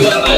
Yeah.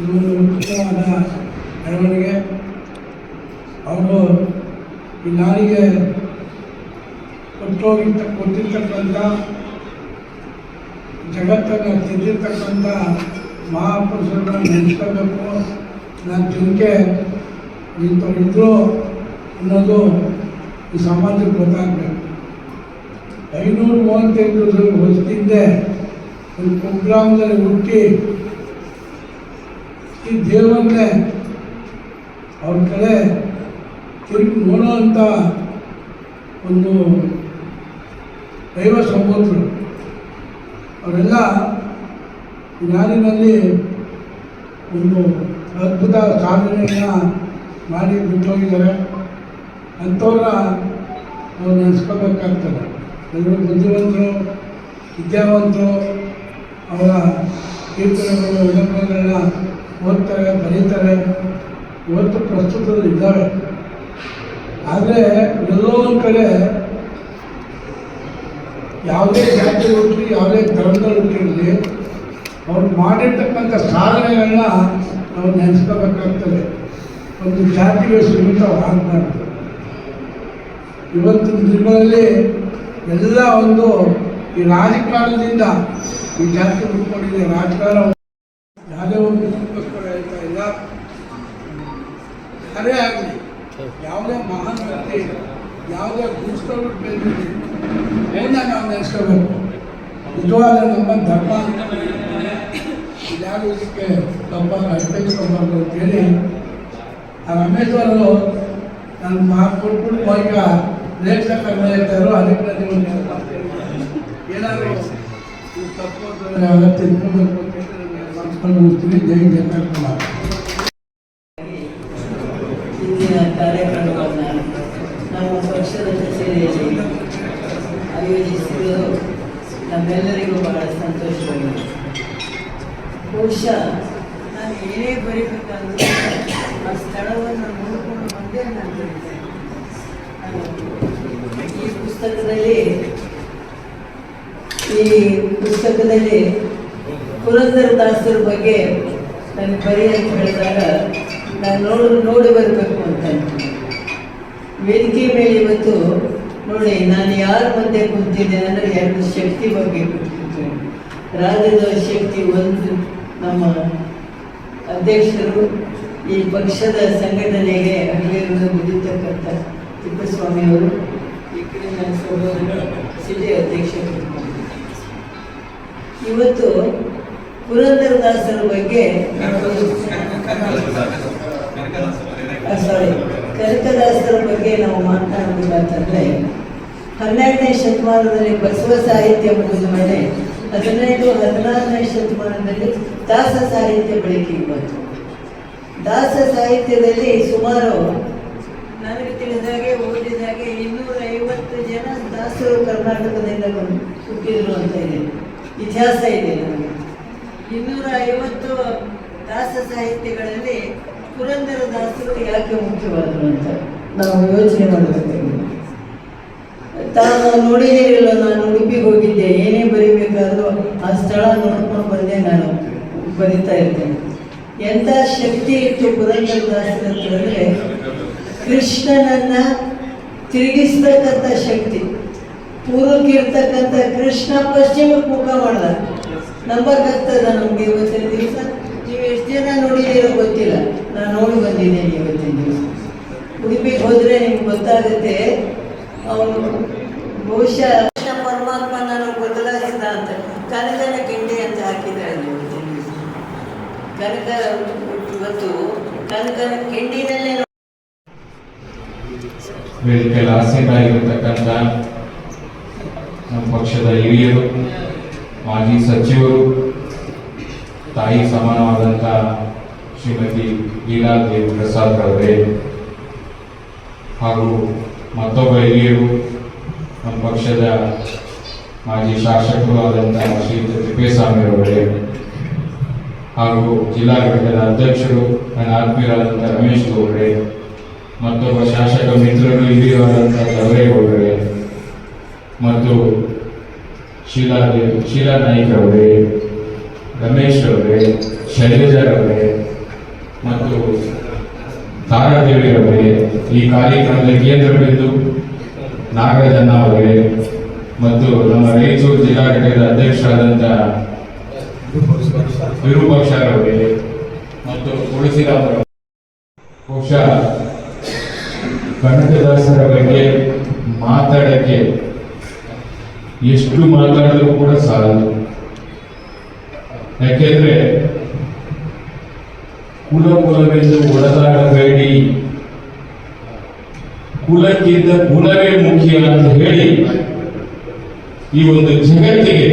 ಒಂದು ಮುಖ್ಯವಾದ ಬೆಳವಣಿಗೆ ಅವರು ಈ ನಾಡಿಗೆ ಕೊಟ್ಟೋಗಿದ್ದ, ಕೊಟ್ಟಿರ್ತಕ್ಕಂಥ ಜಗತ್ತನ್ನು ತಿದ್ದಿರ್ತಕ್ಕಂಥ ಮಹಾಪುರುಷರನ್ನ ನೆನೆಸ್ಕೋಬೇಕು ನನ್ನ ಜನಕ್ಕೆ ಇಂಥವ್ರಿದ್ರು ಅನ್ನೋದು ಈ ಸಮಾಜಕ್ಕೆ ಗೊತ್ತಾಗಬೇಕು. ಐನೂರು ಮೂವತ್ತೆಂಟು ವರ್ಷದಿಂದ ಒಂದು ಕುಗ್ರಾಮದಲ್ಲಿ ಹುಟ್ಟಿ ಈ ದೇವರನ್ನೇ ಅವ್ರ ಕಡೆ ತಿರುಗಿ ನೋಡೋವಂಥ ಒಂದು ದೈವ ಸಂಬೋಧರು. ಅವರೆಲ್ಲ ನಾಡಿನಲ್ಲಿ ಒಂದು ಅದ್ಭುತ ಸಾಧನೆಯನ್ನು ಮಾಡಿ ಬಿಟ್ಟೋಗಿದ್ದಾರೆ. ಅಂಥವ್ರ ಅವ್ರು ನೆನೆಸ್ಕೋಬೇಕಾಗ್ತದೆ. ಎಲ್ಲರೂ ಬುದ್ಧಿವಂತರು, ವಿದ್ಯಾವಂತರು, ಅವರ ಕೀರ್ತನೆಗಳು ವಿಡಂಬನೆಗಳನ್ನ ಓದ್ತಾರೆ, ಬರೀತಾರೆ, ಇವತ್ತು ಪ್ರಸ್ತುತದಲ್ಲಿ ಇದ್ದಾವೆ ಆದರೆ ಎಲ್ಲೋ ಒಂದು ಕಡೆ ಯಾವುದೇ ಜಾತಿ ಹುಟ್ಟಲಿ ಯಾವುದೇ ಧರ್ಮದಲ್ಲಿ ಹುಟ್ಟಿರಲಿ, ಅವ್ರು ಮಾಡಿರ್ತಕ್ಕಂಥ ಸಾಧನೆಗಳನ್ನ ನಾವು ನೆನೆಸ್ಕೋಬೇಕಾಗ್ತದೆ. ಒಂದು ಜಾತಿಗೆ ಸೀಮಿತವಾಗಬಾರ್ದು ಇವತ್ತಿನ ದಿನಗಳಲ್ಲಿ ಎಲ್ಲ ಒಂದು ಈ ರಾಜಕಾರಣದಿಂದ ಈ ಜಾತಿ ಹುಟ್ಕೊಂಡಿದೆ, ರಾಜಕಾರಣ ಒಂದು ಇದಕ್ಕೋಸ್ಕರ ಹೇಳ್ತಾ ಇಲ್ಲ ಯಾರೇ ಆಗಲಿ ಯಾವುದೇ ಮಹಾನ್ ವ್ಯಕ್ತಿ ಯಾವುದೇ ಗುರುಸ್ಕೊಂಡು ಬೆಳೆದಿದೆ ಅವನ್ನ ನಾವು ನೆನೆಸ್ಕೋಬೇಕು ನಿಜವಾದ ನಮ್ಮ ಧರ್ಮ ಯಾರು ಇದಕ್ಕೆ ತಪ್ಪಾಗಿ ಅರ್ಥೈಸ್ಕೊಬಾರ್ದು ಅಂತೇಳಿ ಆ ರಮೇಶ್ ಅವರು ನನ್ನ ಮಾತು ಕೊಟ್ಬಿಟ್ಟು ಈಗ ಲೇಖಕ ಹೇಳ್ತಾರೋ ಅದಕ್ಕೆ ನೀವು ನೆನಪು ಮಾಡ್ತೀರಿ. ಏನಾದ್ರು ಇದು ತಪ್ಪು ಅಂತಂದ್ರೆ ಹೋಗ್ತೀನಿ ಜೈ ಜಯಕುಮಾರ್ ಇಂದಿನ ಕಾರ್ಯಕ್ರಮವನ್ನು ನಮ್ಮ ಪಕ್ಷದ ಕಚೇರಿಯಲ್ಲಿ ನಮ್ಮೆಲ್ಲರಿಗೂ ಬಹಳ ಸಂತೋಷವಾಗಿದೆ ಬಹುಶಃ ನಾನು ಏನೇ ಬರೀಬೇಕಂದ್ರೆ ಆ ಸ್ಥಳವನ್ನು ನೋಡಿಕೊಂಡು ಬಂದೇ ನಾನು ಈ ಪುಸ್ತಕದಲ್ಲಿ ಈ ಪುಸ್ತಕದಲ್ಲಿ ಪುರಂದರದಾಸರ ಬಗ್ಗೆ ನಾನು ಬರೀ ಅಂತ ಹೇಳಿದಾಗ ನಾನು ನೋಡಿ ನೋಡಿ ಬರಬೇಕು ಅಂತ. ವೇದಿಕೆ ಮೇಲೆ ಇವತ್ತು ನೋಡಿ, ನಾನು ಯಾರ ಮುಂದೆ ಕೂತಿದ್ದೇನೆ ಅಂದರೆ ಎರಡು ಶಕ್ತಿ ಬಗ್ಗೆ ಕೂತಿದ್ದೇನೆ ರಾಜ್ಯದ ಶಕ್ತಿ ಒಂದು ನಮ್ಮ ಅಧ್ಯಕ್ಷರು ಈ ಪಕ್ಷದ ಸಂಘಟನೆಗೆ ಹಗಲಿರುವುದು ಮುಗಿತಕ್ಕಂಥ ತಿಪ್ಪಸ್ವಾಮಿಯವರು ಈ ಕಡೆ ನನ್ನ ಸಿಟಿ ಅಧ್ಯಕ್ಷರು ಇವತ್ತು ಪುರಂದರದಾಸರ ಬಗ್ಗೆ ಸಾರಿ ಕನಕದಾಸರ ಬಗ್ಗೆ ನಾವು ಮಾತನಾಡಬೇಕಾದ್ರೆ ಹನ್ನೆರಡನೇ ಶತಮಾನದಲ್ಲಿ ಬಸವ ಸಾಹಿತ್ಯ ಮುಗಿದ ಮೇಲೆ ಹದಿನೈದು ಹದಿನಾರನೇ ಶತಮಾನದಲ್ಲಿ ದಾಸ ಸಾಹಿತ್ಯ ಬೆಳಕಿಗೆ ಬಂತು. ದಾಸ ಸಾಹಿತ್ಯದಲ್ಲಿ ಸುಮಾರು ನನಗೆ ತಿಳಿದಾಗೆ ಓದಿದಾಗೆ ಇನ್ನೂರ ಐವತ್ತು ಜನ ದಾಸರು ಕರ್ನಾಟಕದಿಂದ ಹುಟ್ಟಿದ್ರು ಅಂತ ಇದೆ. ಇತಿಹಾಸ ಇದೆ ನಮಗೆ. ಇನ್ನೂರ ಐವತ್ತು ದಾಸ ಸಾಹಿತ್ಯಗಳಲ್ಲಿ ಪುರಂದರ ದಾಸರು ಯಾಕೆ ಮುಖ್ಯವಾದರು ಅಂತ ನಾವು ಯೋಚನೆ ಮಾಡಬೇಕಾಗಿದೆ ತಾನು ನೋಡಿದಿರಲಿಲ್ಲ, ನಾನು ಉಡುಪಿಗೆ ಹೋಗಿದ್ದೆ, ಏನೇ ಬರಿಬೇಕಾದ್ರೂ ಆ ಸ್ಥಳ ನೋಡ್ಕೊಂಡು ಬಂದೆ ನಾನು ಬರಿತಾ ಇರ್ತೇನೆ. ಎಂಥ ಶಕ್ತಿ ಇತ್ತು ಪುರಂದರ ದಾಸರ ಹತ್ರ ಅಂದರೆ ಕೃಷ್ಣನನ್ನ ತಿರುಗಿಸ್ತಕ್ಕಂಥ ಶಕ್ತಿ. ಪೂರ್ವಕ್ಕೆ ಇರ್ತಕ್ಕಂಥ ಕೃಷ್ಣ ಪಶ್ಚಿಮಕ್ಕೆ ಮುಖ ಮಾಡ್ದ. ನಂಬಕ್ಕಾಗ್ತದ ನಮಗೆ ಇವತ್ತಿನ ದಿವಸ? ನೀವು ಎಷ್ಟು ಜನ ನೋಡಿದ್ದೀರೋ ಗೊತ್ತಿಲ್ಲ. ನಾನು ನೋಡಿ ಬಂದಿದ್ದೇನೆ ಇವತ್ತಿನ ದಿವಸ. ಉಡುಪಿಗೆ ಹೋದ್ರೆ ನಿಮ್ಗೆ ಗೊತ್ತಾಗುತ್ತೆ. ಅವನು ಬಹುಶಃ ಪರಮಾತ್ಮ ನಾನು ಬದಲಾಯಿಸಿದ ಅಂತ. ಕನಕನ ಕಿಂಡಿ ಅಂತ ಹಾಕಿದ್ದಾರೆ ಇವತ್ತಿನ ದಿವಸ. ಕನಕ, ಇವತ್ತು ಕನಕನ ಕಿಂಡಿನಲ್ಲೇ ವೇದಿಕೆಯಲ್ಲಿ ಆಸೀನರಾಗಿರ್ತಕ್ಕಂಥ ನಮ್ಮ ಪಕ್ಷದ ಹಿರಿಯರು ಮಾಜಿ ಸಚಿವರು, ತಾಯಿ ಸಮಾನವಾದಂತಹ ಶ್ರೀಮತಿ ಲೀಲಾ ದೇವಿ ಪ್ರಸಾದ್ ಅವರೇ ಹಾಗೂ ಮತ್ತೊಬ್ಬ ಹಿರಿಯರು ನಮ್ಮ ಪಕ್ಷದ ಮಾಜಿ ಶಾಸಕರು ಆದಂತಹ ಶ್ರೀಯುತ ತಿಪ್ಪೇಸ್ವಾಮಿ ಅವರೇ ಹಾಗೂ ಜಿಲ್ಲಾ ಘಟಕದ ಅಧ್ಯಕ್ಷರು, ನನ್ನ ಆತ್ಮೀಯರಾದಂಥ ರಮೇಶ್ ಗೌಡ್ರೆ, ಮತ್ತೊಬ್ಬ ಶಾಸಕ ಮಿತ್ರರು ಹಿರಿಯರಾದಂಥ ದವರೇಗೌಡರೆ ಮತ್ತು ಶೀಲಾ ದೇವ್ ಶೀಲಾ ನಾಯ್ಕ ಅವರೇ ರಮೇಶ್ ಅವರೇ ಶೈಲಜಾರವರೇ ಮತ್ತು ತಾರಾದೇವಿ ಅವರೇ ಈ ಕಾರ್ಯಕ್ರಮದ ಕೇಂದ್ರ ಬಿಂದು ಅವರೇ ಮತ್ತು ನಮ್ಮ ರಾಯಚೂರು ಜಿಲ್ಲಾ ಘಟಕದ ಅಧ್ಯಕ್ಷರಾದಂಥ ವಿರೂಪಾಕ್ಷರವರೇ ಮತ್ತು ತುಳಸಿರಾಮರವರು. ಬಹುಶಃ ಕನಕದಾಸರ ಬಗ್ಗೆ ಮಾತಾಡಕ್ಕೆ ಎಷ್ಟು ಮಾತಾಡಿದ್ರು ಕೂಡ ಸಾಲದು ಯಾಕೆಂದ್ರೆ ಕುಲ ಕುಲವೆಂದು ಒಡೆದಾಡಬೇಡಿ ಕುಲಕ್ಕಿಂತ ಗುಣವೇ ಮುಖ್ಯ ಅಂತ ಹೇಳಿ ಈ ಒಂದು ಜಗತ್ತಿಗೆ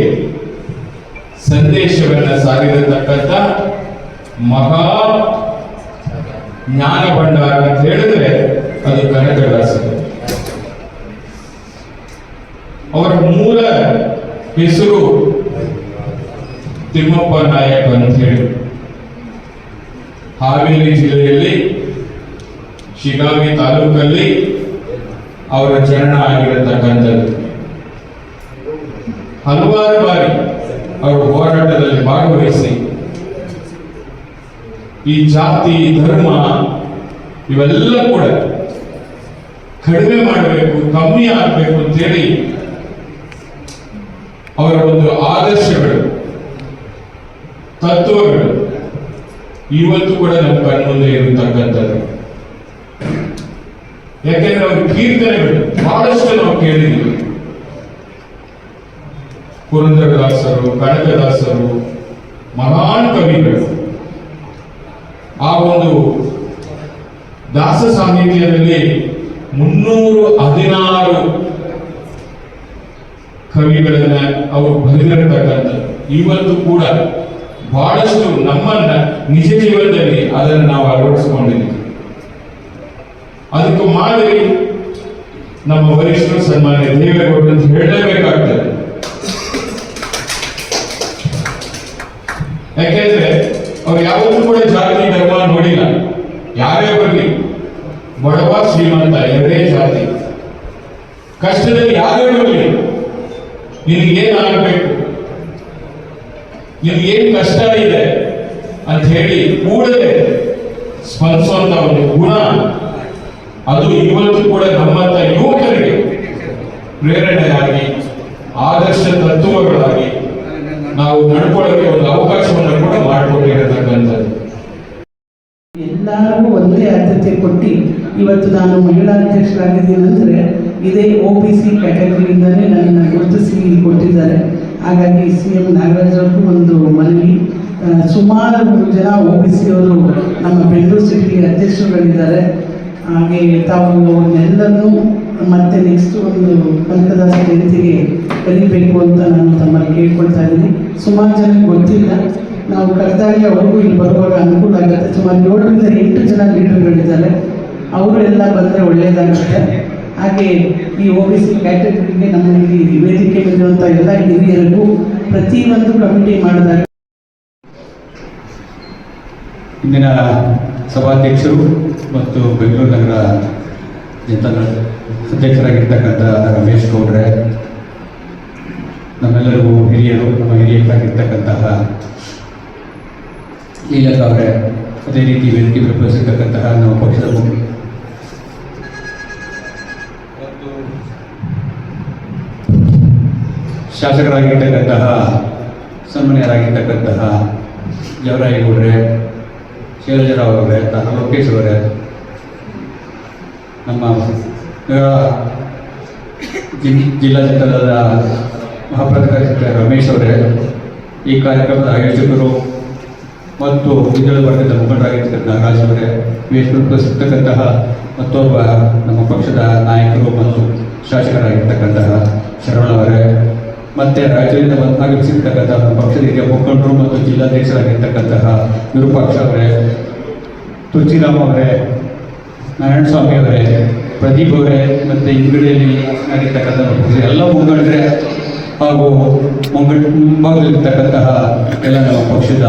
ಸಂದೇಶವನ್ನ ಸಾರಿರತಕ್ಕಂಥ ಮಹಾ ಜ್ಞಾನ ಭಂಡಾರ ಅಂತ ಹೇಳಿದ್ರೆ ಅದು ಕನಕದಾಸರು. ಅವರ ಮೂಲ ಹೆಸರು ತಿಮ್ಮಪ್ಪ ನಾಯಕ್ ಅಂತ ಹೇಳಿ. ಹಾವೇರಿ ಜಿಲ್ಲೆಯಲ್ಲಿ ಶಿಗಾವಿ ತಾಲೂಕಲ್ಲಿ ಅವರ ಜನನ ಆಗಿರತಕ್ಕಂಥದ್ದು. ಹಲವಾರು ಬಾರಿ ಅವರು ಹೋರಾಟದಲ್ಲಿ ಭಾಗವಹಿಸಿ ಈ ಜಾತಿ, ಧರ್ಮ ಇವೆಲ್ಲ ಕೂಡ ಕಡಿಮೆ ಮಾಡಬೇಕು, ಕಮ್ಮಿ ಆಗಬೇಕು ಅಂತೇಳಿ ಅವರ ಒಂದು ಆದರ್ಶಗಳು, ತತ್ವಗಳು ಇವತ್ತು ಕೂಡ ನಮ್ಮ ಕಣ್ಮುಂದೆ ಇರತಕ್ಕಂಥದ್ದು. ಯಾಕೆಂದ್ರೆ ಅವ್ರ ಕೀರ್ತನೆಗಳು ಬಹಳಷ್ಟು ನಾವು ಕೇಳಿದ್ದೀವಿ. ಪುರಂದರದಾಸರು ಕನಕದಾಸರು, ಮಹಾನ್ ಕವಿಗಳು. ಆ ಒಂದು ದಾಸ ಸಾಹಿತ್ಯದಲ್ಲಿ ಮುನ್ನೂರು ಹದಿನಾರು ಕವಿಗಳನ್ನ ಅವರು ಬರೆದಿರತಕ್ಕಂಥ ಇವತ್ತು ಕೂಡ ಬಹಳಷ್ಟು ನಮ್ಮನ್ನ ನಿಜ ಜೀವನದಲ್ಲಿ ಅದನ್ನು ನಾವು ಅಳವಡಿಸಿಕೊಂಡಿದ್ದೀವಿ. ಅದಕ್ಕೂ ಮಾದರಿ ನಮ್ಮ ವರಿಷ್ಠರು ಸನ್ಮಾನ್ಯ ದೇವೇಗೌಡರು ಅಂತ ಹೇಳಲೇಬೇಕಾಗ್ತದೆ. ಯಾಕೆಂದ್ರೆ ಅವ್ರು ಯಾವತ್ತೂ ಕೂಡ ಜಾತಿ, ಧರ್ಮ ನೋಡಿಲ್ಲ. ಯಾರೇ ಬರಲಿ, ಬಡವ, ಶ್ರೀಮಂತ, ಎರಡೇ ಜಾತಿ. ಕಷ್ಟದಲ್ಲಿ ಯಾರೇ ಬರಲಿ ನಿನಗೇನಾಗಬೇಕು ನಿನಗೇನು ಕಷ್ಟ ಇದೆ ಅಂತ ಹೇಳಿ ಕೂಡಲೇ ಸ್ಪಂದಿಸುವಂತ ಒಂದು ಗುಣ. ಅದು ಇವತ್ತು ಕೂಡ ನಮ್ಮಂತ ಯುವಕರಿಗೆ ಪ್ರೇರಣೆಯಾಗಿ, ಆದರ್ಶ ತತ್ವಗಳಾಗಿ ನಾವು ನಡ್ಕೊಳ್ಳೋಕೆ ಒಂದು ಅವಕಾಶವನ್ನು ಕೂಡ ಮಾಡಿಕೊಂಡಿರತಕ್ಕಂಥದ್ದು ಎಲ್ಲರಿಗೂ ಒಂದೇ ಆದ್ಯತೆ ಕೊಟ್ಟು ಇವತ್ತು ನಾನು ಮಹಿಳಾ ಅಧ್ಯಕ್ಷರಾಗಿದ್ದೀನಿ ಅಂದರೆ ಇದೇ ಒ ಬಿ ಸಿ ಕ್ಯಾಟಗರಿಯಿಂದಲೇ ನನ್ನನ್ನು ಗುರುತಿಸಿ ಕೊಟ್ಟಿದ್ದಾರೆ. ಹಾಗಾಗಿ ಸಿ ಎಂ ನಾಗರಾಜ್ ಅವ್ರಿಗೂ ಒಂದು ಮನವಿ. ಸುಮಾರು ಜನ ಒ ಬಿ ಸಿ ಅವರು ನಮ್ಮ ಬೆಂಗಳೂರು ಸಿಟಿ ಅಧ್ಯಕ್ಷರುಗಳಿದ್ದಾರೆ. ಹಾಗೆ ತಾವು ಎಲ್ಲರನ್ನೂ ಮತ್ತೆ ನೆಕ್ಸ್ಟ್ ಒಂದು ಕನಕದಾಸ ಜಯಂತಿಗೆ ಕಲಿಬೇಕು ಅಂತ ನಾನು ತಮ್ಮಲ್ಲಿ ಕೇಳ್ಕೊಳ್ತಾ ಇದ್ದೀನಿ. ಸುಮಾರು ಜನಕ್ಕೆ ಗೊತ್ತಿಲ್ಲ. ನಾವು ಕರೆದಾಗ ಅವ್ರಿಗೂ ಇಲ್ಲಿ ಬರುವಾಗ ಅನುಕೂಲ ಆಗುತ್ತೆ. ಸುಮಾರು ಏಳರಿಂದ ಎಂಟು ಜನ ಲೀಡರ್ಗಳಿದ್ದಾರೆ. ಅವರು ಎಲ್ಲ ಬಂದರೆ ಒಳ್ಳೆಯದಾಗುತ್ತೆ ಹಾಗೆ ಈ ಒ ಬಿ ಸಿ ಕ್ಯಾಟಗರಿಗೆ ನಮ್ಮಲ್ಲಿ ವೇದಿಕೆ ಇರುವಂಥ ಎಲ್ಲ ಹಿರಿಯರಿಗೂ ಪ್ರತಿಯೊಂದು ಕಮಿಟಿ ಮಾಡಿದಾಗ ಇಂದಿನ ಸಭಾಧ್ಯಕ್ಷರು ಮತ್ತು ಬೆಂಗಳೂರು ನಗರ ಜನತಾ ಅಧ್ಯಕ್ಷರಾಗಿರ್ತಕ್ಕಂಥ ರಮೇಶ್ ಗೌಡ್ರೆ, ನಮ್ಮೆಲ್ಲರಿಗೂ ಹಿರಿಯರು, ನಮ್ಮ ಹಿರಿಯರಾಗಿರ್ತಕ್ಕಂತಹ ಲೀಲಕ್ಕ ಅವರೇ ಅದೇ ರೀತಿ ವೇದಿಕೆ ಬೆಂಬಲಿಸಿರ್ತಕ್ಕಂತಹ ನಮ್ಮ ಪಕ್ಷದ ಶಾಸಕರಾಗಿರ್ತಕ್ಕಂತಹ, ಸನ್ಮಾನ್ಯರಾಗಿರ್ತಕ್ಕಂತಹ ಜವರಾಯಗೌಡ್ರೆ ಶೈಲಜರಾವ್ ಅವರೇ ತಾರಾ ಲೋಕೇಶ್ ಅವರೇ, ನಮ್ಮ ಜಿಲ್ಲಾ ಚಿತ್ರದ ಮಹಾಪ್ರಧಾನ ರಮೇಶ್ ಅವರೇ, ಈ ಕಾರ್ಯಕ್ರಮದ ಆಯೋಜಕರು ಮತ್ತು ಹಿಂದುಳಿದ ವರ್ಗದ ಮುಖಂಡರಾಗಿರ್ತಕ್ಕಂಥ ನಾಗರಾಜ್ ಅವರೇ ವೇಷಿರ್ತಕ್ಕಂತಹ ಮತ್ತೊಬ್ಬ ನಮ್ಮ ಪಕ್ಷದ ನಾಯಕರು ಮತ್ತು ಶಾಸಕರಾಗಿರ್ತಕ್ಕಂತಹ ಶರವಣ ಅವರೇ ಮತ್ತೆ ರಾಜ್ಯದಿಂದ ಆಗಮಿಸಿರ್ತಕ್ಕಂತಹ ನಮ್ಮ ಪಕ್ಷದ ಹಿರಿಯ ಮುಖಂಡರು ಮತ್ತು ಜಿಲ್ಲಾಧ್ಯಕ್ಷರಾಗಿರ್ತಕ್ಕಂತಹ ವಿರೂಪಾಕ್ಷ ಅವರೇ, ತುಳಸಿರಾಮ್ ಅವರೇ ನಾರಾಯಣ ಸ್ವಾಮಿ ಅವರೇ, ಪ್ರದೀಪ್ ಅವರೇ, ಮತ್ತು ಹಿಂದುಗಡೆಯಲ್ಲಿ ಆಗಿರ್ತಕ್ಕಂಥ ಎಲ್ಲ ಮುಂಗಡರೆ ಹಾಗೂ ಮುಂಗಡ್ ಮುಂಭಾಗದಲ್ಲಿರ್ತಕ್ಕಂತಹ ಎಲ್ಲ ನಮ್ಮ ಪಕ್ಷದ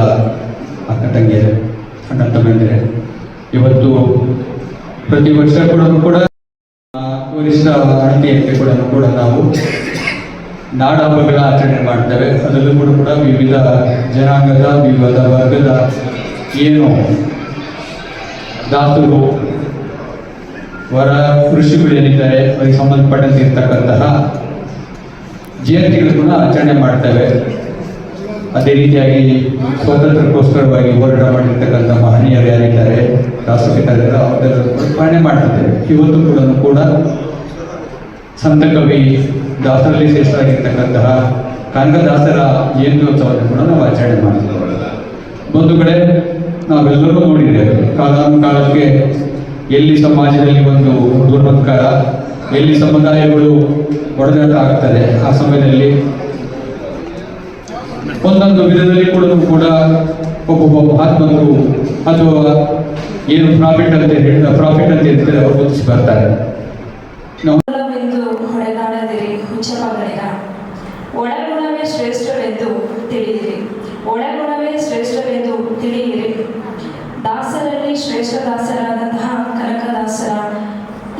ಅಕ್ಕ ತಂಗಿಯರೇ ಅಣ್ಣ ತಮ್ಮಂದಿರೇ, ಇವತ್ತು ಪ್ರತಿ ವರ್ಷ ಕೂಡ ಕೂಡ ವರಿಷ್ಠ ಅಣತಿಯಂತೆ ಕೂಡ ಕೂಡ ನಾವು ನಾಡ ಹಬ್ಬಗಳ ಆಚರಣೆ ಮಾಡ್ತೇವೆ ಅದರಲ್ಲೂ ಕೂಡ ಕೂಡ ವಿವಿಧ ಜನಾಂಗದ, ವಿವಿಧ ವರ್ಗದ ಏನು ದಾಸರು ವರ ಋಷಿಗಳು ಏನಿದ್ದಾರೆ, ಅವರಿಗೆ ಸಂಬಂಧಪಟ್ಟಂತೆ ಇರ್ತಕ್ಕಂತಹ ಜಯಂತಿಗಳು ಕೂಡ ಆಚರಣೆ ಮಾಡ್ತವೆ. ಅದೇ ರೀತಿಯಾಗಿ ಸ್ವಾತಂತ್ರ್ಯಕ್ಕೋಸ್ಕರವಾಗಿ ಹೋರಾಟ ಮಾಡಿರ್ತಕ್ಕಂಥ ಮಹನೀಯರು ಯಾರಿದ್ದಾರೆ ರಾಷ್ಟ್ರಪಿತರಿದ್ದಾರೆ ಅವರೆಲ್ಲರೂ ಸ್ಮರಣೆ ಮಾಡ್ತಿದ್ದೇವೆ ಇವತ್ತು ಕೂಡ ಕೂಡ ಸಂತ ಕವಿ ದಾಸರಲ್ಲಿ ಶ್ರೇಷ್ಠರಾಗಿರ್ತಕ್ಕಂತಹ ಕನಕದಾಸರ ಜಯಂತ್ಯೋತ್ಸವವನ್ನು ಕೂಡ ನಾವು ಆಚರಣೆ ಮಾಡ್ತೀವಿ ಒಂದು ಕಡೆ ನಾವೆಲ್ಲರೂ ನೋಡಿದ್ದೇವೆ ಕಾಲಾನುಕಾಲಕ್ಕೆ ಎಲ್ಲಿ ಸಮಾಜದಲ್ಲಿ ಒಂದು ದುರ್ಮತ್ಕಾರ ಎಲ್ಲಿ ಸಮುದಾಯಗಳು ಒಡೆದಾಟ ಆಗ್ತದೆ ಆ ಸಮಯದಲ್ಲಿ ಒಂದೊಂದು ವಿಧದಲ್ಲಿ ಕೂಡ ಕೂಡ ಒಬ್ಬೊಬ್ಬ ಮಹಾತ್ಮರು ಅಥವಾ ಏನು ಪ್ರಾಫಿಟ್ ಅಂತ ಹೇಳಿ ಪ್ರಾಫಿಟ್ ಅಂತ ಹೇಳ್ತಾರೆ, ಅವರು ಬರ್ತಾರೆ ನಾವು ಒಳಗುಣವೆಂದು ಹೊಡೆದಾಡದಿರಿ ಹುಚ್ಚಮಗಳಿರ ಒಳಗುಣವೇ ಶ್ರೇಷ್ಠವೆಂದು ತಿಳಿಯಿರಿ ಒಳಗುಣವೇ ಶ್ರೇಷ್ಠವೆಂದು ತಿಳಿಯಿರಿ ದಾಸರಲ್ಲಿ ಶ್ರೇಷ್ಠ ದಾಸರಾದಂತಹ ಕನಕದಾಸರ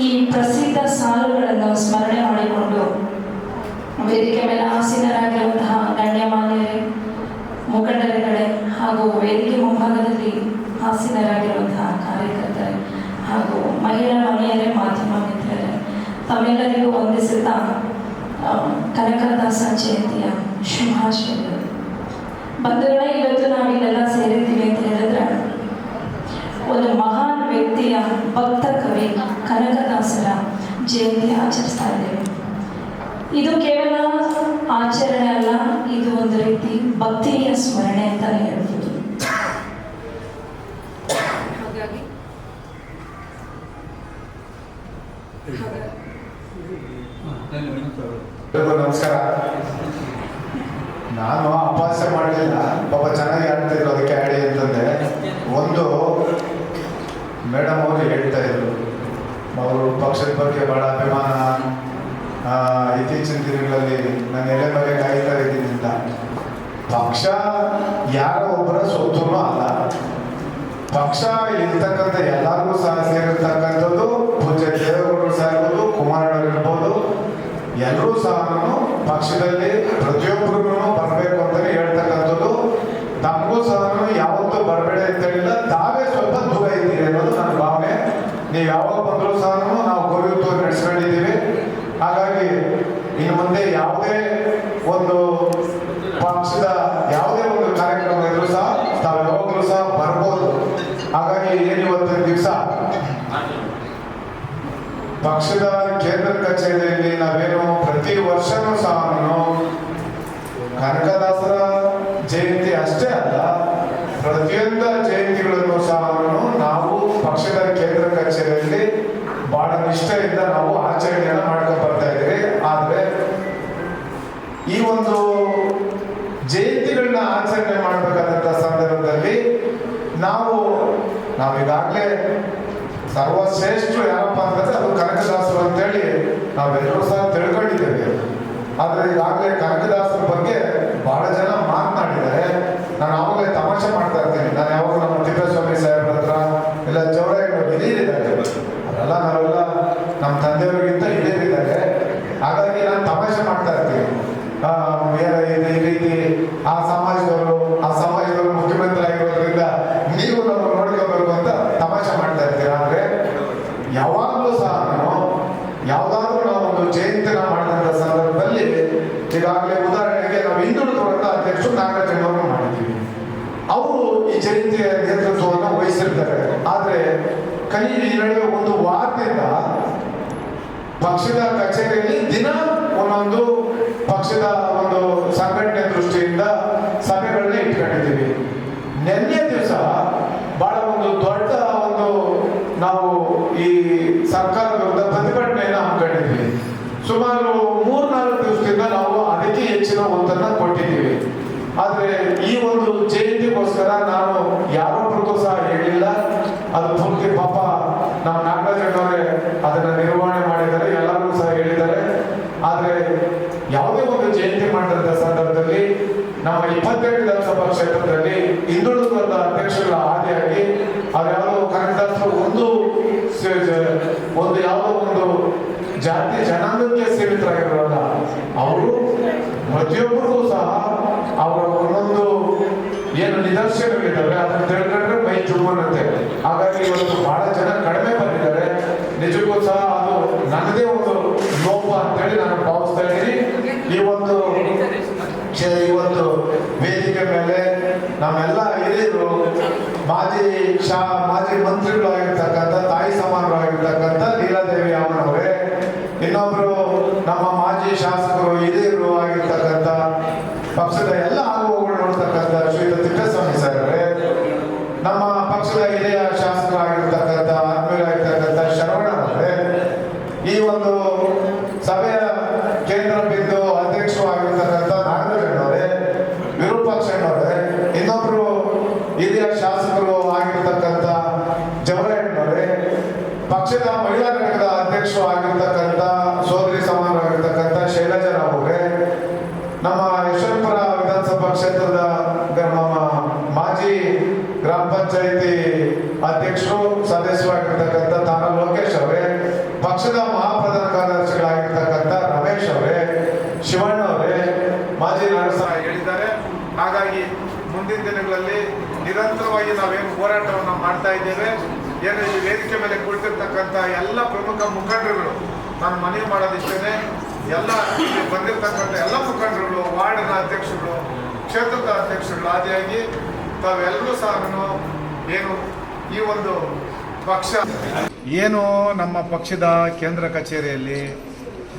ಈ ಪ್ರಸಿದ್ಧ ಸಾಲುಗಳನ್ನು ಸ್ಮರಣೆ ಮಾಡಿಕೊಂಡು ವೇದಿಕೆ ಮೇಲೆ ಆಸೀನರಾಗಿರುವಂತಹ ಗಣ್ಯಮಾನ್ಯರೇ ಮುಖಂಡರುಗಳೇ ಹಾಗೂ ವೇದಿಕೆ ಮುಂಭಾಗದಲ್ಲಿ ಆಸೀನರಾಗಿರುವಂತಹ ಕಾರ್ಯಕರ್ತರೇ ಹಾಗೂ ಮಹಿಳಾ ಮನೆಯರೇ ಮಾಧ್ಯಮ ಮಿತ್ರರೇ, ತಮ್ಮೆಲ್ಲರಿಗೂ ವಂದಿಸುತ್ತಾ ಕನಕದಾಸ ಜಯಂತಿಯ ಶುಭಾಶಯಗಳು. ಬಂಧುಗಳೇ, ಇವತ್ತು ನಾವಿಲ್ಲೆಲ್ಲ ಸೇರಿದ್ದೀವಿ ಅಂತ ಹೇಳಿದ್ರೆ, ಒಂದು ಮಹಾನ್ ವ್ಯಕ್ತಿಯ ಭಕ್ತ ಕವಿ ಕನಕದಾಸರ ಜಯಂತಿ ಆಚರಿಸ್ತಾ ಇದ್ದೇವೆ. ಇದು ಕೇವಲ ಆಚರಣೆ ಅಲ್ಲ, ಇದು ಒಂದು ರೀತಿ ಭಕ್ತಿಯ ಸ್ಮರಣೆ ಅಂತಾನೆ ಹೇಳ್ಬೋದು ಹಾಗಾಗಿ ಎಲ್ರಿಗೂ ನಮಸ್ಕಾರ ನಾನು ಅಭ್ಯಾಸ ಮಾಡಲಿಲ್ಲ ಪಾಪ ಚೆನ್ನಾಗಿ ಆಡ್ತಿದ್ರು ಅದಕ್ಕೆ ಆಡಿ ಅಂತಂದೆ ಒಂದು ಮೇಡಮ್ ಅವರು ಹೇಳ್ತಾ ಇದ್ರು ಅವರು ಪಕ್ಷದ ಬಗ್ಗೆ ಬಹಳ ಅಭಿಮಾನ. ಇತ್ತೀಚಿನ ದಿನಗಳಲ್ಲಿ ನಾನು ಎಲೆ ಮೇಲೆ ಕಾಯ್ತಾ ಅಂತ. ಪಕ್ಷ ಯಾರೋ ಒಬ್ಬರ ಸ್ವತ್ತು ಅಲ್ಲ. ಪಕ್ಷ ಇರ್ತಕ್ಕಂಥ ಎಲ್ಲರಿಗೂ ಸಹ ಸೇರಿರ್ತಕ್ಕಂಥದ್ದು ಪೂಜೆ ದೇವೇಗೌಡರು ಸಹ ಇರ್ಬೋದು, ಕುಮಾರಣ್ಣವ್ರು ಇರ್ಬೋದು, ಎಲ್ಲರೂ ಸಹ ಪಕ್ಷದಲ್ಲಿ ಪ್ರತಿಯೊಬ್ಬರು ಬರಬೇಕು ಅಂತಲೇ ಹೇಳ್ತಕ್ಕಂಥದ್ದು. ತಮಗೂ ಸಹ ಯಾವತ್ತೂ ಬರಬೇಡ ಅಂತ ಹೇಳಿಲ್ಲ. ತಾವೇ ದೂರ ನನ್ನ ಭಾವನೆ. ನೀವು ಯಾವಾಗ ಬಂದರೂ ಸಹ ನಾವು ಗುರುತು ನಡೆಸ್ಕೊಂಡಿದ್ದೀವಿ. ಹಾಗಾಗಿ ಇನ್ನು ಮುಂದೆ ಯಾವುದೇ ಒಂದು ಪಕ್ಷದ ಯಾವುದೇ ಒಂದು ಕಾರ್ಯಕ್ರಮ ಇದ್ರೂ ಸಹ, ತಾವು ಯಾವಾಗಲೂ ಸಹ ಬರ್ಬೋದು. ಹಾಗಾಗಿ ಏನು ಇವತ್ತಿನ ದಿವಸ? ಪಕ್ಷದ ಕೇಂದ್ರ ಕಚೇರಿಯಲ್ಲಿ ನಾವೇನು ಪ್ರತಿ ವರ್ಷನೂ ಸಹ ಕನಕದಾಸರ ಜಯಂತಿ ಅಷ್ಟೇ ಅಲ್ಲ, ಪ್ರತಿಯೊಂದು ಪಕ್ಷದ ಕೇಂದ್ರ ಕಚೇರಿಯಲ್ಲಿ ಬಹಳ ನಿಷ್ಠೆಯಿಂದ ನಾವು ಆಚರಣೆಯನ್ನು ಮಾಡ್ಕೊಂಡು ಬರ್ತಾ ಇದ್ದೀವಿ. ಆದರೆ ಈ ಒಂದು ಜಯಂತಿಗಳನ್ನ ಆಚರಣೆ ಮಾಡಬೇಕಾದಂಥ ಸಂದರ್ಭದಲ್ಲಿ ನಾವು, ನಾವೀಗಾಗಲೇ ಸರ್ವಶ್ರೇಷ್ಠ ಯಾರಪ್ಪ ಅಂತಂದ್ರೆ ಅದು ಕನಕದಾಸರು ಅಂತೇಳಿ ನಾವೆಲ್ಲರೂ ಸಹ ತಿಳ್ಕೊಂಡಿದ್ದೇವೆ. ಆದರೆ ಈಗಾಗಲೇ ಕನಕದಾಸರ ಬಗ್ಗೆ ಬಹಳ ಜನ ಮಾತನಾಡಿದ್ದಾರೆ. ನಾನು ಆವಾಗಲೇ ತಮಾಷೆ ಮಾಡ್ತಾ ಇರ್ತೀನಿ. ನಾನು ಯಾವಾಗ ನಮ್ಮ ತಿಪ್ಪೇಸ್ವಾಮಿ ಸಾಹೇಬ್ರ ಹತ್ರ ಇಲ್ಲ ಚೌರಾಯಿಗಳು ಹಿರಿಯರಿದ್ದಾರೆ ಅದೆಲ್ಲ ನಾವೆಲ್ಲ ನಮ್ಮ ತಂದೆಯವರಿಗಿಂತ ಹಿರಿಯರಿದ್ದಾರೆ ಹಾಗಾಗಿ ನಾನು ತಮಾಷೆ ಮಾಡ್ತಾ ಇರ್ತೀನಿ ಆ, ಏನ- ಇದು ಈ ರೀತಿ ಆ ಸಮಾಜದವರು ಆ ಸಮಾಜದವರು ಮುಖ್ಯಮಂತ್ರಿ ಆಗಿರೋದ್ರಿಂದ ನೀವು ನಮ್ಮ ನೋಡ್ಕೋಬೇಕು ಅಂತ ತಮಾಷೆ ಮಾಡ್ತಾ ಇರ್ತೀರ ಆದ್ರೆ ಯಾವಾಗಲೂ ಸಹ ನಾನು ಯಾವ್ದಾದ್ರು ನಾವು ಒಂದು ಜಯಂತಿನ ಮಾಡಿದಂಥ ಸಂದರ್ಭದಲ್ಲಿ ಈಗಾಗಲೇ ಉದಾಹರಣೆಗೆ ನಾವು ಹಿಂದುಳಿದ ವರ್ಗ ಅಧ್ಯಕ್ಷರು ನಾಗರಾಜನವರು ಮಾಡಿದ್ದೀವಿ ಅವರು ಈ ಜಯಂತಿಯ ನೇತೃತ್ವವನ್ನು ವಹಿಸಿರ್ತಾರೆ ಆದ್ರೆ ಕೈ ಈ ನಡುವೆ ಒಂದು ವಾರದಿಂದ ಪಕ್ಷದ ಕಚೇರಿಯಲ್ಲಿ ದಿನ ಒಂದೊಂದು ಪಕ್ಷದ ಒಂದು ಸಂಘಟನೆ ದೃಷ್ಟಿಯಿಂದ ಸಭೆಗಳನ್ನ ಇಟ್ಕೊಂಡಿದ್ದೀವಿ ನಿನ್ನೆ ದಿವಸ ಬಹಳ ಒಂದು ದೊಡ್ಡ ಒಂದು ನಾವು ಈ ಸರ್ಕಾರದ ವಿರುದ್ಧ ಪ್ರತಿಭಟನೆಯನ್ನು ಹಮ್ಮಿಕೊಂಡಿದ್ವಿ ಸುಮಾರು ಮೂರ್ನಾಲ್ಕು ದಿವಸದಿಂದ ನಾವು ಅದಕ್ಕೆ ಹೆಚ್ಚಿನ ಒತ್ತನ್ನ ಕೊಟ್ಟಿದ್ದೀವಿ ಆದ್ರೆ ಈ ಒಂದು ಜಯಂತಿಗೋಸ್ಕರ ನಾನು ಯಾರೊಬ್ಬರಿಗೂ ಸಹ ಹೇಳಿಲ್ಲ ಅದು ಪೂರ್ತಿ ಪಾಪ ನಮ್ಮ ನಾಗರಾಜಣ್ಣವರೇ ಅದನ್ನ ನಿರ್ವಹಣೆ ಮಾಡಿದ್ದಾರೆ ಎಲ್ಲರಿಗೂ ಸಹ ಹೇಳಿದ್ದಾರೆ ಆದ್ರೆ ಯಾವುದೇ ಒಂದು ಜಯಂತಿ ಮಾಡಿದಂತ ಸಂದರ್ಭದಲ್ಲಿ ನಮ್ಮ ಇಪ್ಪತ್ತೆಂಟು ವಿಧಾನಸಭಾ ಕ್ಷೇತ್ರದಲ್ಲಿ ಹಿಂದುಳಿದ ಅಧ್ಯಕ್ಷರ ಅಧ್ಯಕ್ಷಗಳ ಆದಿಯಾಗಿ ಅದ್ಯಾವುದೋ ಕನಕದಾಸರು ಒಂದು ಒಂದು ಯಾವುದೋ ಒಂದು ಜಾತಿ ಜನಾಂಗಕ್ಕೆ ಸೀಮಿತರಾಗಿರೋಲ್ಲ ಅವರು ಪ್ರತಿಯೊಬ್ಬರಿಗೂ ಸಹ ಅವರ ಒಂದೊಂದು ಏನು ನಿದರ್ಶನಗಳಿದ್ದಾವೆ, ಅದನ್ನ ತಿಳ್ಕೊಂಡ್ರೆ ಮೈ ಜುಮ್ಮನಂತೆ ಹಾಗಾಗಿ ಇವತ್ತು ಬಹಳ ಜನ ಕಡಿಮೆ ಬಂದಿದ್ದಾರೆ ನಿಜಕ್ಕೂ ಸಹ ಅದು ನನ್ನದೇ ಒಂದು ಲೋಪ ಅಂತೇಳಿ ನಾನು ಭಾವಿಸ್ತಾ ಇದ್ದೀನಿ ಈ ಒಂದು ಕ್ಷೇ- ಈ ಒಂದು ವೇದಿಕೆ ಮೇಲೆ ನಮ್ಮೆಲ್ಲ ಹಿರಿಯರು ಮಾಜಿ ಶಾ ಮಾಜಿ ಮಂತ್ರಿಗಳು ಆಗಿರ್ತಕ್ಕಂಥ ತಾಯಿ ಸಮಾನರು ಆಗಿರ್ತಕ್ಕಂಥ ಲೀಲಾದೇವಿ ಅಮ್ಮನವರೇ ಇನ್ನೊಬ್ರು ನಮ್ಮ ಮಾಜಿ ಶಾಸಕರು ಹಿರಿಯರು ಆಗಿರ್ತಕ್ಕಂಥ ಪಕ್ಷದ ಎಲ್ಲ ಆಗುವಗಳು ನೋಡ್ತಕ್ಕಂಥ ಶ್ರೀಯುತ ತಿಪ್ಪೇಸ್ವಾಮಿ ಸಾಹೇಬ್ರೆ ನಮ್ಮ ಪಕ್ಷದ ಹಿರಿಯ ಶಾಸಕರಾಗಿರ್ತಕ್ಕಂಥ ಆತ್ಮೀಯರಾಗಿರ್ತಕ್ಕಂಥ ಶರವಣ ಅವರೇ ಈ ಒಂದು ಸಭೆಯ ಕೇಂದ್ರ ಬಿಂದು ಅಧ್ಯಕ್ಷರು ಆಗಿರ್ತಕ್ಕಂಥ ನಾಗರಾಜಣ್ಣವರೇ ವಿರೂಪಾಕ್ಷಣ್ಣವರೇ ಇನ್ನೊಬ್ರು ಹಿರಿಯ ಶಾಸಕರು ಆಗಿರ್ತಕ್ಕಂಥ ಜವರೇಣ್ಣವರೇ ಪಕ್ಷದ ಮಹಿಳಾ ಘಟಕದ ಅಧ್ಯಕ್ಷರು ಆಗಿರ್ತಕ್ಕಂಥ ಸೋದರಿ ಸಮಾನರಾಗಿರ್ತಕ್ಕಂಥ ಶೈಲಜಾರಾವ್ ಅವರೇ ನಮ್ಮ ಯಶವಂತಪುರ ವಿಧಾನಸಭಾ ಕ್ಷೇತ್ರದ ಗ- ನಮ್ಮ ಮಾಜಿ ಗ್ರಾಮ ಪಂಚಾಯಿತಿ ಅಧ್ಯಕ್ಷರು ಸದಸ್ಯರಾಗಿರ್ತಕ್ಕಂಥ ತಾರಾ ಲೋಕೇಶ್ ಅವರೇ ಪಕ್ಷದ ಮಹಾಪ್ರಧಾನ ಕಾರ್ಯದರ್ಶಿಗಳಾಗಿರ್ತಕ್ಕಂಥ ರಮೇಶ್ ಅವರೇ ಶಿವಣ್ಣ ಅವರೇ ಮಾಜಿ ನಗರಸ ಹೇಳಿದ್ದಾರೆ ಹಾಗಾಗಿ ಮುಂದಿನ ದಿನಗಳಲ್ಲಿ ನಿರಂತರವಾಗಿ ನಾವೇನು ಹೋರಾಟವನ್ನು ಮಾಡ್ತಾ ಇದ್ದೇವೆ. ಏನು ಈ ವೇದಿಕೆ ಮೇಲೆ ಕುಳಿತಿರ್ತಕ್ಕಂಥ ಎಲ್ಲ ಪ್ರಮುಖ ಮುಖಂಡರುಗಳು, ನಾನು ಮನವಿ ಮಾಡೋದಿಷ್ಟೇ ಎಲ್ಲ ಬಂದಿರತಕ್ಕಂಥ ಎಲ್ಲ ಮುಖಂಡರುಗಳು, ವಾರ್ಡ್ನ ಅಧ್ಯಕ್ಷರುಗಳು, ಕ್ಷೇತ್ರದ ಅಧ್ಯಕ್ಷರುಗಳು ಆದಿಯಾಗಿ, ತಾವೆಲ್ಲರೂ ಸಹ ಏನು ಈ ಒಂದು ಪಕ್ಷ ಏನು ನಮ್ಮ ಪಕ್ಷದ ಕೇಂದ್ರ ಕಚೇರಿಯಲ್ಲಿ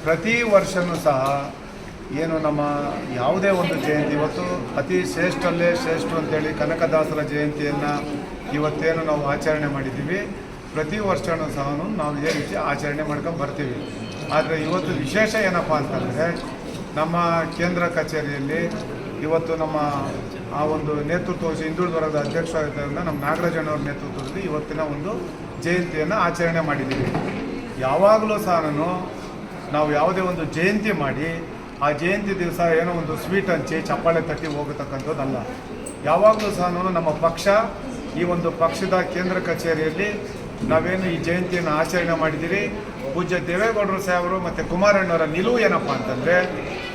ಪ್ರತಿ ವರ್ಷನೂ ಸಹ ಏನು ನಮ್ಮ ಯಾವುದೇ ಒಂದು ಜಯಂತಿ, ಇವತ್ತು ಅತಿ ಶ್ರೇಷ್ಠಲ್ಲೇ ಶ್ರೇಷ್ಠ ಅಂತೇಳಿ ಕನಕದಾಸರ ಜಯಂತಿಯನ್ನು ಇವತ್ತೇನು ನಾವು ಆಚರಣೆ ಮಾಡಿದ್ದೀವಿ. ಪ್ರತಿ ವರ್ಷವೂ ಸಹ ನಾವು ಇದೇ ರೀತಿ ಆಚರಣೆ ಮಾಡ್ಕೊಂಡು ಬರ್ತೀವಿ. ಆದರೆ ಇವತ್ತು ವಿಶೇಷ ಏನಪ್ಪ ಅಂತಂದರೆ ನಮ್ಮ ಕೇಂದ್ರ ಕಚೇರಿಯಲ್ಲಿ ಇವತ್ತು ನಮ್ಮ ಆ ಒಂದು ನೇತೃತ್ವ ವರ್ಗದ ಅಧ್ಯಕ್ಷರಾಗಿದ್ದರಿಂದ ನಮ್ಮ ನಾಗರಾಜಣ್ಣವ್ರ ನೇತೃತ್ವದಲ್ಲಿ ಇವತ್ತಿನ ಒಂದು ಜಯಂತಿಯನ್ನು ಆಚರಣೆ ಮಾಡಿದ್ದೀವಿ. ಯಾವಾಗಲೂ ಸಹ ನಾವು ಯಾವುದೇ ಒಂದು ಜಯಂತಿ ಮಾಡಿ ಆ ಜಯಂತಿ ದಿವಸ ಏನೋ ಒಂದು ಸ್ವೀಟ್ ಹಂಚಿ ಚಪ್ಪಾಳೆ ತಟ್ಟಿ ಹೋಗತಕ್ಕಂಥದ್ದಲ್ಲ. ಯಾವಾಗಲೂ ಸಹ ನಮ್ಮ ಪಕ್ಷ, ಈ ಒಂದು ಪಕ್ಷದ ಕೇಂದ್ರ ಕಚೇರಿಯಲ್ಲಿ ನಾವೇನು ಈ ಜಯಂತಿಯನ್ನು ಆಚರಣೆ ಮಾಡಿದ್ದೀರಿ? ಪೂಜ್ಯ ದೇವೇಗೌಡರು ಸಾಹೇಬರು ಮತ್ತು ಕುಮಾರಣ್ಣವರ ನಿಲುವು ಏನಪ್ಪ ಅಂತಂದರೆ,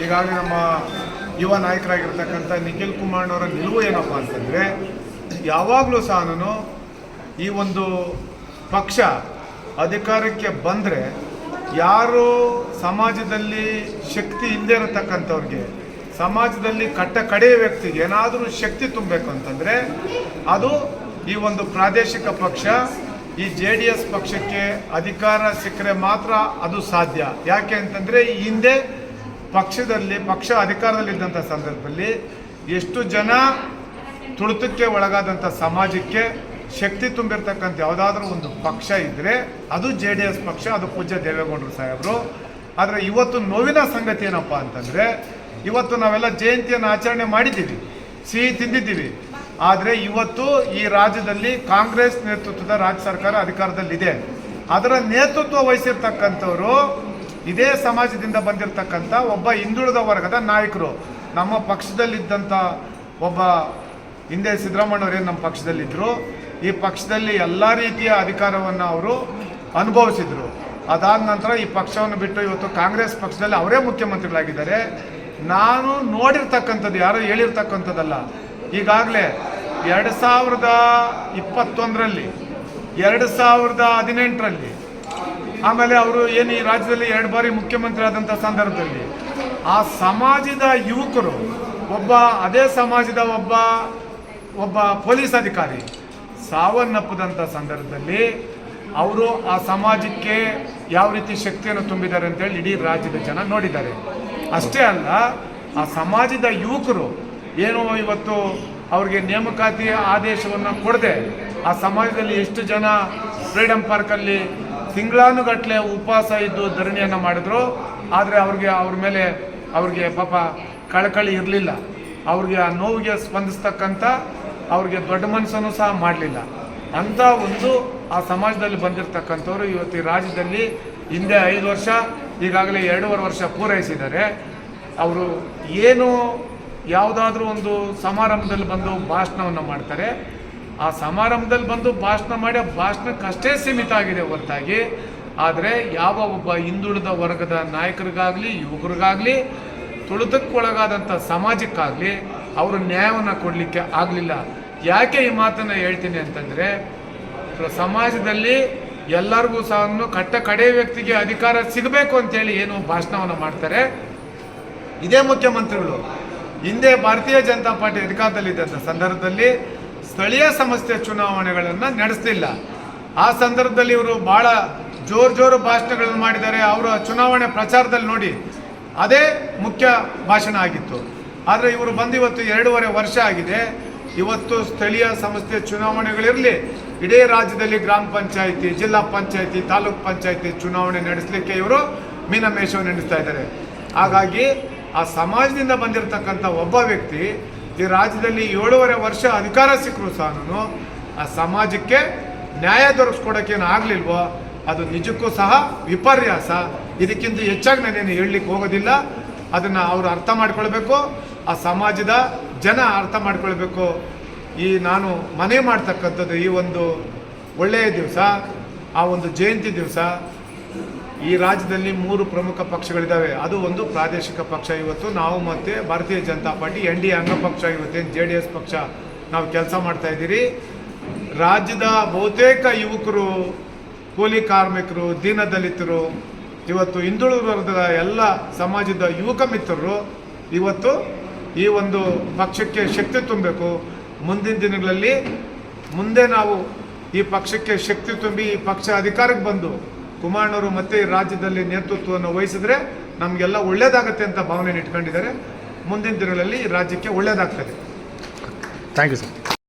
ಈಗಾಗಲೇ ನಮ್ಮ ಯುವ ನಾಯಕರಾಗಿರ್ತಕ್ಕಂಥ ನಿಖಿಲ್ ಕುಮಾರಣ್ಣವರ ನಿಲುವು ಏನಪ್ಪ ಅಂತಂದರೆ, ಯಾವಾಗಲೂ ಸಹ ಈ ಒಂದು ಪಕ್ಷ ಅಧಿಕಾರಕ್ಕೆ ಬಂದರೆ ಯಾರು ಸಮಾಜದಲ್ಲಿ ಶಕ್ತಿ ಇಲ್ಲದೆ ಇರತಕ್ಕಂಥವ್ರಿಗೆ, ಸಮಾಜದಲ್ಲಿ ಕಟ್ಟ ಕಡೆಯ ವ್ಯಕ್ತಿಗೆ ಏನಾದರೂ ಶಕ್ತಿ ತುಂಬಬೇಕು ಅಂತಂದರೆ, ಅದು ಈ ಒಂದು ಪ್ರಾದೇಶಿಕ ಪಕ್ಷ, ಈ ಜೆ ಡಿ ಎಸ್ ಪಕ್ಷಕ್ಕೆ ಅಧಿಕಾರ ಸಿಕ್ಕರೆ ಮಾತ್ರ ಅದು ಸಾಧ್ಯ. ಯಾಕೆ ಅಂತಂದರೆ, ಈ ಹಿಂದೆ ಪಕ್ಷದಲ್ಲಿ, ಪಕ್ಷ ಅಧಿಕಾರದಲ್ಲಿದ್ದಂಥ ಸಂದರ್ಭದಲ್ಲಿ ಎಷ್ಟು ಜನ ತುಳಿತಕ್ಕೆ ಒಳಗಾದಂಥ ಸಮಾಜಕ್ಕೆ ಶಕ್ತಿ ತುಂಬಿರ್ತಕ್ಕಂಥ ಯಾವುದಾದ್ರೂ ಒಂದು ಪಕ್ಷ ಇದ್ದರೆ ಅದು ಜೆ ಡಿ ಎಸ್ ಪಕ್ಷ, ಅದು ಪೂಜ್ಯ ದೇವೇಗೌಡರು ಸಾಹೇಬರು. ಆದರೆ ಇವತ್ತು ನೋವಿನ ಸಂಗತಿ ಏನಪ್ಪ ಅಂತಂದರೆ, ಇವತ್ತು ನಾವೆಲ್ಲ ಜಯಂತಿಯನ್ನು ಆಚರಣೆ ಮಾಡಿದ್ದೀವಿ, ಸಿಹಿ ತಿಂದಿದ್ದೀವಿ. ಆದರೆ ಇವತ್ತು ಈ ರಾಜ್ಯದಲ್ಲಿ ಕಾಂಗ್ರೆಸ್ ನೇತೃತ್ವದ ರಾಜ್ಯ ಸರ್ಕಾರ ಅಧಿಕಾರದಲ್ಲಿದೆ. ಅದರ ನೇತೃತ್ವ ವಹಿಸಿರ್ತಕ್ಕಂಥವರು ಇದೇ ಸಮಾಜದಿಂದ ಬಂದಿರತಕ್ಕಂಥ ಒಬ್ಬ ಹಿಂದುಳಿದ ವರ್ಗದ ನಾಯಕರು. ನಮ್ಮ ಪಕ್ಷದಲ್ಲಿದ್ದಂಥ ಒಬ್ಬ ಹಿಂದೆ ಸಿದ್ದರಾಮಣ್ಣವ್ರು ಏನು ನಮ್ಮ ಪಕ್ಷದಲ್ಲಿದ್ದರು ಈ ಪಕ್ಷದಲ್ಲಿ ಎಲ್ಲ ರೀತಿಯ ಅಧಿಕಾರವನ್ನು ಅವರು ಅನುಭವಿಸಿದರು. ಅದಾದ ನಂತರ ಈ ಪಕ್ಷವನ್ನು ಬಿಟ್ಟು ಇವತ್ತು ಕಾಂಗ್ರೆಸ್ ಪಕ್ಷದಲ್ಲಿ ಅವರೇ ಮುಖ್ಯಮಂತ್ರಿಗಳಾಗಿದ್ದಾರೆ. ನಾನು ನೋಡಿರ್ತಕ್ಕಂಥದ್ದು, ಯಾರು ಹೇಳಿರ್ತಕ್ಕಂಥದ್ದಲ್ಲ. ಈಗಾಗಲೇ ಎರಡು ಸಾವಿರದ ಇಪ್ಪತ್ತೊಂದರಲ್ಲಿ, ಎರಡು ಸಾವಿರದ ಹದಿನೆಂಟರಲ್ಲಿ, ಆಮೇಲೆ ಅವರು ಏನು ಈ ರಾಜ್ಯದಲ್ಲಿ ಎರಡು ಬಾರಿ ಮುಖ್ಯಮಂತ್ರಿ ಆದಂಥ ಸಂದರ್ಭದಲ್ಲಿ, ಆ ಸಮಾಜದ ಯುವಕರು, ಒಬ್ಬ, ಅದೇ ಸಮಾಜದ ಒಬ್ಬ ಒಬ್ಬ ಪೊಲೀಸ್ ಅಧಿಕಾರಿ ಸಾವನ್ನಪ್ಪದಂಥ ಸಂದರ್ಭದಲ್ಲಿ ಅವರು ಆ ಸಮಾಜಕ್ಕೆ ಯಾವ ರೀತಿ ಶಕ್ತಿಯನ್ನು ತುಂಬಿದ್ದಾರೆ ಅಂತೇಳಿ ಇಡೀ ರಾಜ್ಯದ ಜನ ನೋಡಿದ್ದಾರೆ. ಅಷ್ಟೇ ಅಲ್ಲ, ಆ ಸಮಾಜದ ಯುವಕರು ಏನು ಇವತ್ತು ಅವ್ರಿಗೆ ನೇಮಕಾತಿ ಆದೇಶವನ್ನು ಕೊಡದೆ, ಆ ಸಮಾಜದಲ್ಲಿ ಎಷ್ಟು ಜನ ಫ್ರೀಡಮ್ ಪಾರ್ಕಲ್ಲಿ ತಿಂಗಳಾನುಗಟ್ಟಲೆ ಉಪವಾಸ ಇದ್ದು ಧರಣಿಯನ್ನು ಮಾಡಿದ್ರು, ಆದರೆ ಅವ್ರಿಗೆ ಅವ್ರ ಮೇಲೆ ಅವ್ರಿಗೆ ಪಾಪ ಕಳಕಳಿ ಇರಲಿಲ್ಲ. ಅವ್ರಿಗೆ ಆ ನೋವಿಗೆ ಸ್ಪಂದಿಸ್ತಕ್ಕಂಥ ಅವ್ರಿಗೆ ದೊಡ್ಡ ಮನಸ್ಸನ್ನು ಸಹ ಮಾಡಲಿಲ್ಲ. ಅಂಥ ಒಂದು ಆ ಸಮಾಜದಲ್ಲಿ ಬಂದಿರತಕ್ಕಂಥವ್ರು ಇವತ್ತು ರಾಜ್ಯದಲ್ಲಿ ಹಿಂದೆ ಐದು ವರ್ಷ, ಈಗಾಗಲೇ ಎರಡೂವರೆ ವರ್ಷ ಪೂರೈಸಿದ್ದಾರೆ. ಅವರು ಏನು ಯಾವುದಾದ್ರೂ ಒಂದು ಸಮಾರಂಭದಲ್ಲಿ ಬಂದು ಭಾಷಣವನ್ನು ಮಾಡ್ತಾರೆ. ಆ ಸಮಾರಂಭದಲ್ಲಿ ಬಂದು ಭಾಷಣ ಮಾಡಿ, ಆ ಭಾಷಣಕ್ಕಷ್ಟೇ ಸೀಮಿತ ಆಗಿದೆ ಹೊರತಾಗಿ. ಆದರೆ ಯಾವ ಒಬ್ಬ ಹಿಂದುಳಿದ ವರ್ಗದ ನಾಯಕರಿಗಾಗಲಿ, ಯುವಕರಿಗಾಗಲಿ, ತುಳಿತಕ್ಕೊಳಗಾದಂಥ ಸಮಾಜಕ್ಕಾಗಲಿ ಅವರು ನ್ಯಾಯವನ್ನು ಕೊಡಲಿಕ್ಕೆ ಆಗಲಿಲ್ಲ. ಯಾಕೆ ಈ ಮಾತನ್ನು ಹೇಳ್ತೀನಿ ಅಂತಂದರೆ ಸಮಾಜದಲ್ಲಿ ಎಲ್ಲರಿಗೂ ಸಹ ಕಟ್ಟ ಕಡೆ ವ್ಯಕ್ತಿಗೆ ಅಧಿಕಾರ ಸಿಗಬೇಕು ಅಂತೇಳಿ ಏನು ಭಾಷಣವನ್ನು ಮಾಡ್ತಾರೆ. ಇದೇ ಮುಖ್ಯಮಂತ್ರಿಗಳು. ಹಿಂದೆ ಭಾರತೀಯ ಜನತಾ ಪಾರ್ಟಿ ಅಧಿಕಾರದಲ್ಲಿದ್ದಂಥ ಸಂದರ್ಭದಲ್ಲಿ ಸ್ಥಳೀಯ ಸಂಸ್ಥೆ ಚುನಾವಣೆಗಳನ್ನು ನಡೆಸಲಿಲ್ಲ. ಆ ಸಂದರ್ಭದಲ್ಲಿ ಇವರು ಭಾಳ ಜೋರು ಜೋರು ಭಾಷಣಗಳನ್ನು ಮಾಡಿದ್ದಾರೆ. ಅವರ ಚುನಾವಣೆ ಪ್ರಚಾರದಲ್ಲಿ ನೋಡಿ, ಅದೇ ಮುಖ್ಯ ಭಾಷಣ ಆಗಿತ್ತು. ಆದರೆ ಇವರು ಬಂದು ಇವತ್ತು ಎರಡೂವರೆ ವರ್ಷ ಆಗಿದೆ. ಇವತ್ತು ಸ್ಥಳೀಯ ಸಂಸ್ಥೆ ಚುನಾವಣೆಗಳಿರಲಿ, ಇಡೀ ರಾಜ್ಯದಲ್ಲಿ ಗ್ರಾಮ ಪಂಚಾಯಿತಿ, ಜಿಲ್ಲಾ ಪಂಚಾಯಿತಿ, ತಾಲೂಕ್ ಪಂಚಾಯಿತಿ ಚುನಾವಣೆ ನಡೆಸಲಿಕ್ಕೆ ಇವರು ಮೀನಮೇಷವನ್ನು ನಡೆಸ್ತಾ ಇದ್ದಾರೆ. ಹಾಗಾಗಿ ಆ ಸಮಾಜದಿಂದ ಬಂದಿರತಕ್ಕಂಥ ಒಬ್ಬ ವ್ಯಕ್ತಿ ಈ ರಾಜ್ಯದಲ್ಲಿ ಏಳೂವರೆ ವರ್ಷ ಅಧಿಕಾರ ಸಿಕ್ಕರು ಸಹ ಆ ಸಮಾಜಕ್ಕೆ ನ್ಯಾಯ ದೊರಕಿಸ್ಕೊಡೋಕ್ಕೇನು ಆಗಲಿಲ್ವೋ, ಅದು ನಿಜಕ್ಕೂ ಸಹ ವಿಪರ್ಯಾಸ. ಇದಕ್ಕಿಂತ ಹೆಚ್ಚಾಗಿ ನಾನೇನು ಹೇಳಲಿಕ್ಕೆ ಹೋಗೋದಿಲ್ಲ. ಅದನ್ನು ಅವರು ಅರ್ಥ ಮಾಡ್ಕೊಳ್ಬೇಕು. ಆ ಸಮಾಜದ ಜನ ಅರ್ಥ ಮಾಡ್ಕೊಳ್ಬೇಕು. ಈ ನಾನು ಮನೆ ಮಾಡ್ತಕ್ಕಂಥದ್ದು ಈ ಒಂದು ಒಳ್ಳೆಯ ದಿವಸ, ಆ ಒಂದು ಜಯಂತಿ ದಿವಸ ಈ ರಾಜ್ಯದಲ್ಲಿ ಮೂರು ಪ್ರಮುಖ ಪಕ್ಷಗಳಿದ್ದಾವೆ ಅದು ಒಂದು ಪ್ರಾದೇಶಿಕ ಪಕ್ಷ. ಇವತ್ತು ನಾವು ಮತ್ತೆ Bharatiya Janata party, N D ಅಂಗಪಕ್ಷ ಇವತ್ತೇನು ಜೆ ಡಿ ಎಸ್ ಪಕ್ಷ ನಾವು ಕೆಲಸ ಮಾಡ್ತಾ ಇದ್ದೀರಿ. ರಾಜ್ಯದ ಬಹುತೇಕ ಯುವಕರು, ಕೂಲಿ ಕಾರ್ಮಿಕರು, ದೀನದಲಿತರು, ಇವತ್ತು ಹಿಂದುಳಿದ ಎಲ್ಲ ಸಮಾಜದ ಯುವಕ ಮಿತ್ರರು ಇವತ್ತು ಈ ಒಂದು ಪಕ್ಷಕ್ಕೆ ಶಕ್ತಿ ತುಂಬಬೇಕು. ಮುಂದಿನ ದಿನಗಳಲ್ಲಿ ಮುಂದೆ ನಾವು ಈ ಪಕ್ಷಕ್ಕೆ ಶಕ್ತಿ ತುಂಬಿ ಈ ಪಕ್ಷ ಅಧಿಕಾರಕ್ಕೆ ಬಂದು ಕುಮಾರಣ್ಣವರು ಮತ್ತೆ ರಾಜ್ಯದಲ್ಲಿ ನೇತೃತ್ವವನ್ನು ವಹಿಸಿದ್ರೆ ನಮಗೆಲ್ಲ ಒಳ್ಳೇದಾಗತ್ತೆ ಅಂತ ಭಾವನೆ ಇಟ್ಕೊಂಡಿದ್ದಾರೆ. ಮುಂದಿನ ದಿನಗಳಲ್ಲಿ ರಾಜ್ಯಕ್ಕೆ ಒಳ್ಳೇದಾಗ್ತದೆ. Thank you sir